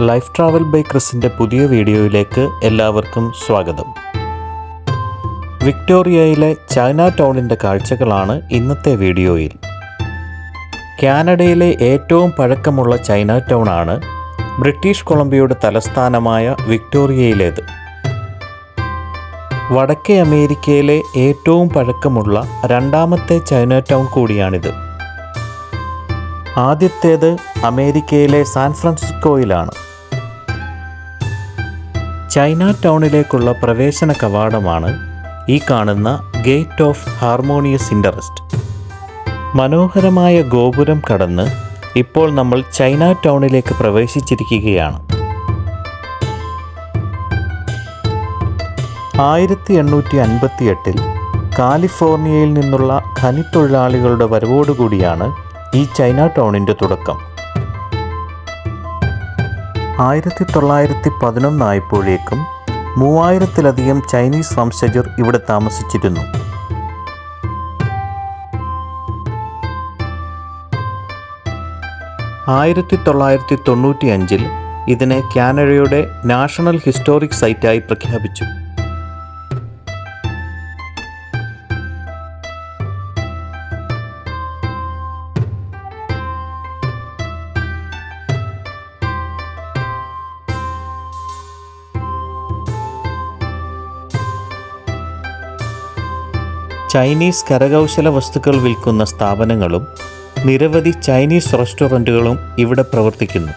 Life travel by ക്രിസിന്റെ പുതിയ വീഡിയോയിലേക്ക് എല്ലാവർക്കും സ്വാഗതം. വിക്ടോറിയയിലെ ചൈന ടൗണിന്റെ കാഴ്ചകളാണ് ഇന്നത്തെ വീഡിയോയിൽ. കാനഡയിലെ ഏറ്റവും പഴക്കമുള്ള ചൈന ടൗണാണ് ബ്രിട്ടീഷ് കൊളംബിയയുടെ തലസ്ഥാനമായ വിക്ടോറിയയിലേത്. വടക്കേ അമേരിക്കയിലെ ഏറ്റവും പഴക്കമുള്ള രണ്ടാമത്തെ ചൈന ടൗൺ കൂടിയാണിത്. ആദ്യത്തേത് അമേരിക്കയിലെ സാൻ ഫ്രാൻസിസ്കോയിലാണ്. ചൈന ടൗണിലേക്കുള്ള പ്രവേശന കവാടമാണ് ഈ കാണുന്ന ഗേറ്റ് ഓഫ് ഹാർമോണിയസ് ഇൻട്രസ്റ്റ് മനോഹരമായ ഗോപുരം കടന്ന് ഇപ്പോൾ നമ്മൾ ചൈന ടൗണിലേക്ക് പ്രവേശിച്ചിരിക്കുകയാണ്. ആയിരത്തി എണ്ണൂറ്റി അൻപത്തി എട്ടിൽ കാലിഫോർണിയയിൽ നിന്നുള്ള ഖനിത്തൊഴിലാളികളുടെ വരവോടുകൂടിയാണ് ഈ ചൈന ടൗണിന്റെ തുടക്കം. ആയിരത്തി തൊള്ളായിരത്തി പതിനൊന്നായപ്പോഴേക്കും മൂവായിരത്തിലധികം ചൈനീസ് വംശജർ ഇവിടെ താമസിച്ചിരുന്നു. ആയിരത്തി തൊള്ളായിരത്തി തൊണ്ണൂറ്റി അഞ്ചിൽ ഇതിനെ കാനഡയുടെ നാഷണൽ ഹിസ്റ്റോറിക് സൈറ്റായി പ്രഖ്യാപിച്ചു. ചൈനീസ് കരകൗശല വസ്തുക്കൾ വിൽക്കുന്ന സ്ഥാപനങ്ങളും നിരവധി ചൈനീസ് റെസ്റ്റോറന്റുകളും ഇവിടെ പ്രവർത്തിക്കുന്നു.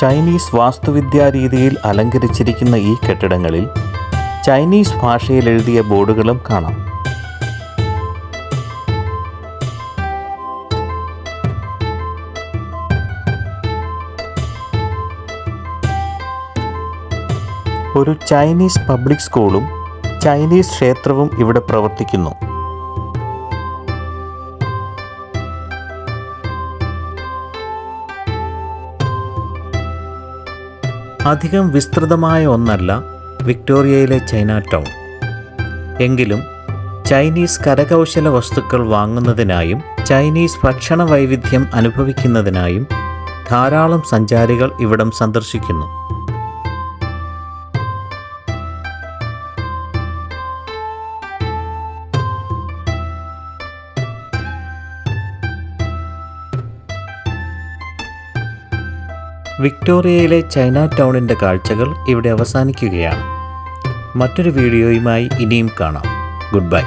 ചൈനീസ് വാസ്തുവിദ്യാ രീതിയിൽ അലങ്കരിച്ചിരിക്കുന്ന ഈ കെട്ടിടങ്ങളിൽ ചൈനീസ് ഭാഷയിൽ എഴുതിയ ബോർഡുകളും കാണാം. ഒരു ചൈനീസ് പബ്ലിക് സ്കൂളും ചൈനീസ് ക്ഷേത്രവും ഇവിടെ പ്രവർത്തിക്കുന്നു. അധികം വിസ്തൃതമായ ഒന്നല്ല വിക്ടോറിയയിലെ ചൈന ടൗൺ. എങ്കിലും ചൈനീസ് കരകൗശല വസ്തുക്കൾ വാങ്ങുന്നതിനായും ചൈനീസ് ഭക്ഷണ വൈവിധ്യം അനുഭവിക്കുന്നതിനായും ധാരാളം സഞ്ചാരികൾ ഇവിടം സന്ദർശിക്കുന്നു. വിക്ടോറിയയിലെ ചൈന ടൗണിന്റെ കാഴ്ചകൾ ഇവിടെ അവസാനിക്കുകയാണ്. മറ്റൊരു വീഡിയോയുമായി ഇനിയും കാണാം. Good bye.